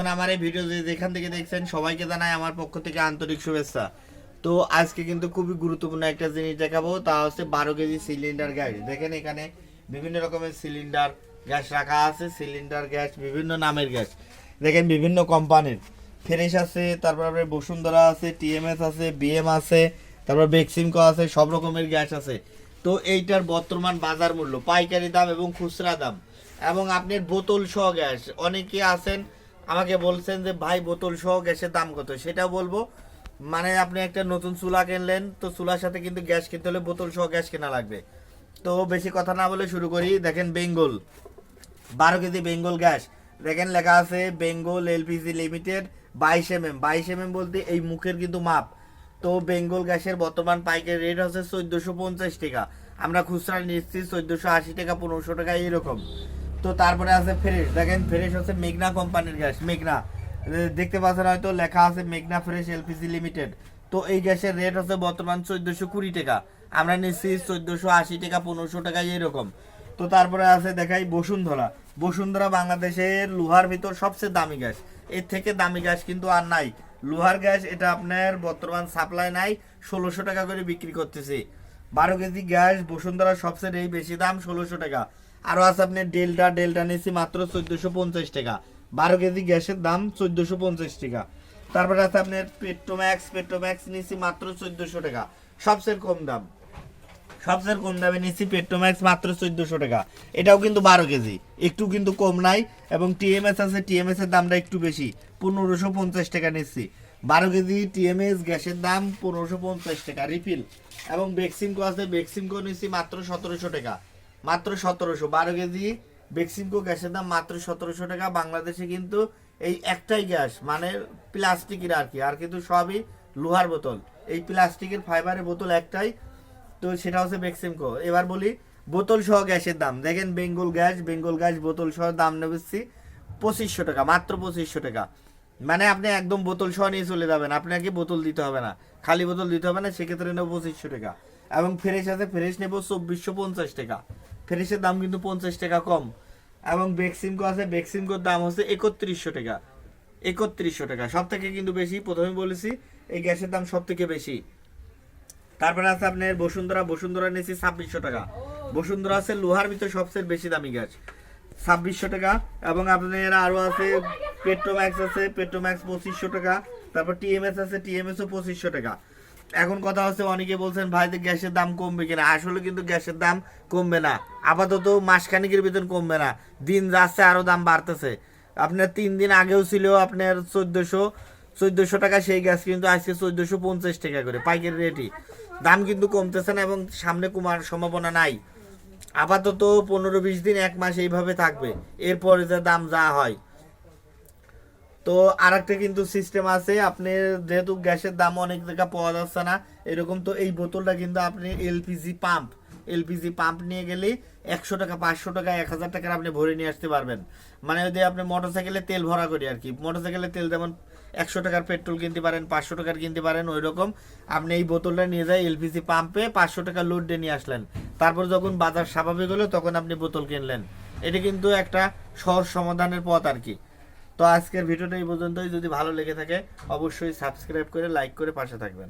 এখন আমার এই ভিডিও যেখান থেকে দেখছেন, সবাইকে জানাই আমার পক্ষ থেকে আন্তরিক শুভেচ্ছা। তো আজকে কিন্তু খুবই গুরুত্বপূর্ণ একটা জিনিস দেখাবো, তা হচ্ছে বারো কেজি সিলিন্ডার গ্যাস দেখেন এখানে বিভিন্ন রকমের সিলিন্ডার গ্যাস রাখা আছে সিলিন্ডার গ্যাস বিভিন্ন নামের গ্যাস দেখেন বিভিন্ন কোম্পানির ফ্রেশ আছে, তারপর আপনার বসুন্ধরা আছে টিএমএস আছে বিএম আছে, তারপর বেক্সিমকো আছে, সব রকমের গ্যাস আছে। তো এইটার বর্তমান বাজার মূল্য, পাইকারি দাম এবং খুচরা দাম। এবং আপনার বোতল সহ গ্যাস অনেকে আছেন আমাকে বলছেন যে, ভাই, বোতল সহ গ্যাসের দাম কত? সেটাও বলব। মানে আপনি একটা নতুন চুলা কিনলেন, তো চুলার সাথে কিন্তু গ্যাস কিনতে হলে বোতল সহ গ্যাস কেনা লাগবে। তো বেশি কথা না বলে শুরু করি। দেখেন বেঙ্গল, বারো কেজি বেঙ্গল গ্যাস। দেখেন লেখা আছে, বেঙ্গল এলপিজি লিমিটেড, বাইশ এম এম বাইশ এম এম বলতে এই মুখের কিন্তু মাপ। তো বেঙ্গল গ্যাসের বর্তমান পাইকারি রেট হচ্ছে চোদ্দোশো পঞ্চাশ টাকা। আমরা খুচরা নিচ্ছি চোদ্দোশো আশি টাকা, পনেরোশো টাকা এরকম তো তারপরে আছে ফ্রেশ দেখেন ফ্রেশ হচ্ছে মেঘনা কোম্পানির গ্যাস, মেঘনা। দেখতে পাচ্ছেন হয়তো লেখা আছে মেঘনা ফ্রেশ এলপিজি লিমিটেড তো এই গ্যাসের রেট হচ্ছে বর্তমান চোদ্দোশো কুড়ি টাকা। আমরা নিচ্ছি চোদ্দোশো আশি টাকা, পনেরোশো টাকা এরকম। তো তারপরে আছে দেখাই বসুন্ধরা। বসুন্ধরা বাংলাদেশের লোহার ভিতর সবচেয়ে দামি গ্যাস। এর থেকে দামি গ্যাস কিন্তু আর নাই। লোহার গ্যাস এটা আপনার বর্তমান সাপ্লাই নাই, ষোলোশো টাকা করে বিক্রি করতেছে। বারো কেজি গ্যাস বসুন্ধরা সবচেয়ে এই বেশি দাম ষোলোশো টাকা। আরও আছে আপনার ডেল্টা ডেল্টা নিচ্ছি মাত্র চোদ্দোশো পঞ্চাশ টাকা। বারো কেজি গ্যাসের দাম চোদ্দোশো পঞ্চাশ টাকা। তারপরে আছে আপনার পেট্রোম্যাক্স পেট্রোম্যাক্স নিচ্ছি মাত্র চোদ্দোশো টাকা। সবচেয়ে কম দাম। সবচেয়ে কম দামে নিচ্ছি পেট্রোম্যাক্স মাত্র চোদ্দশো টাকা। এটাও কিন্তু বারো কেজি। একটু কিন্তু কম নাই এবং টিএমএস আছে, টিএমএস এর দামটা একটু বেশি। পনেরোশো পঞ্চাশ টাকা নিচ্ছি বারো কেজি টিএমএস গ্যাসের দাম পনেরোশো পঞ্চাশ টাকা রিফিল। এবং বেক্সিমকো আছে বেক্সিমকো নিচ্ছি মাত্র সতেরোশো টাকা। মাত্র সতেরোশো। বারো কেজি বেক্সিমকো গ্যাসের দাম মাত্র সতেরোশো টাকা। বাংলাদেশে কিন্তু এই একটাই গ্যাস মানে প্লাস্টিকের আর কি। আর কিন্তু সবই লোহার বোতল। এই প্লাস্টিকের ফাইবারের বোতল একটাই, তো সেটা হচ্ছে বেক্সিমকো এবার বলি বোতল সহ গ্যাসের দাম। দেখেন বেঙ্গল গ্যাস বেঙ্গল গ্যাস বোতল সহ দাম নেবেছি পঁচিশশো টাকা, মাত্র পঁচিশশো টাকা। মানে আপনি একদম বোতল সহ নিয়ে চলে যাবেন। আপনাকে বোতল দিতে হবে না। খালি বোতল দিতে হবে না, সেক্ষেত্রে নেব পঁচিশশো টাকা। এবং ফ্রেশ আছে, ফ্রেশ নেব চব্বিশশো পঞ্চাশ টাকা। ফ্রেশের দাম কিন্তু পঞ্চাশ টাকা কম। এবং বেক্সিমকো আছে, বেক্সিমকোর দাম হচ্ছে একত্রিশশো টাকা। একত্রিশশো টাকা। সব থেকে কিন্তু বেশি, প্রথমে বলেছি, এই গ্যাসের দাম সব থেকে বেশি। তারপরে আছে আপনার বসুন্ধরা বসুন্ধরা নিয়েছি ছাব্বিশশো টাকা। বসুন্ধরা আছে লোহার ভিতর সবচেয়ে বেশি দামি গ্যাস। ছাব্বিশশো টাকা। এবং আপনার আরও আছে পেট্রোম্যাক্স আছে, পেট্রোম্যাক্স পঁচিশশো টাকা। তারপর টিএমএস আছে, টিএমএসও পঁচিশশো টাকা। এখন কথা হচ্ছে অনেকে বলছেন, ভাই গ্যাসের দাম কমবে কিনা? আসলে কিন্তু গ্যাসের দাম কমবে না। আপাতত মাসখানিকের ভিতর কমবে না। দিন যাচ্ছে আরও দাম বাড়তেছে। আপনার তিন দিন আগেও ছিল আপনার চোদ্দোশো চোদ্দোশো টাকা সেই গ্যাস, কিন্তু আজকে চোদ্দোশো পঞ্চাশ টাকা করে পাইকারি রেটই। দাম কিন্তু কমতেছে না এবং সামনে কমার সম্ভাবনা নাই। আপাতত পনেরো বিশ দিন, এক মাস এইভাবে থাকবে। এরপরে যে দাম যা হয়। তো আর একটা কিন্তু সিস্টেম আছে, আপনি যেহেতু গ্যাসের দাম অনেক জায়গা পাওয়া যাচ্ছে না, এরকম তো এই বোতলটা কিন্তু আপনি এলপিজি পাম্প এলপিজি পাম্প নিয়ে গেলে একশো টাকা, পাঁচশো টাকা, এক হাজার টাকার আপনি ভরে নিয়ে আসতে পারবেন। মানে যদি আপনি মোটরসাইকেলে তেল ভরা করি আর কি, মোটরসাইকেলে তেল যেমন একশো টাকার পেট্রোল কিনতে পারেন, পাঁচশো টাকার কিনতে পারেন ওই রকম আপনি এই বোতলটা নিয়ে যায় এলপিজি পাম্পে পাঁচশো টাকা লোড দিয়ে নিয়ে আসলেন। তারপর যখন বাজার স্বাভাবিক হলো, তখন আপনি বোতল কিনলেন। এটা কিন্তু একটা সহজ সমাধানের পথ আর কি। তো আজকের ভিডিওটা এই পর্যন্তই। যদি ভালো লেগে থাকে, অবশ্যই সাবস্ক্রাইব করে লাইক করে পাশে থাকবেন।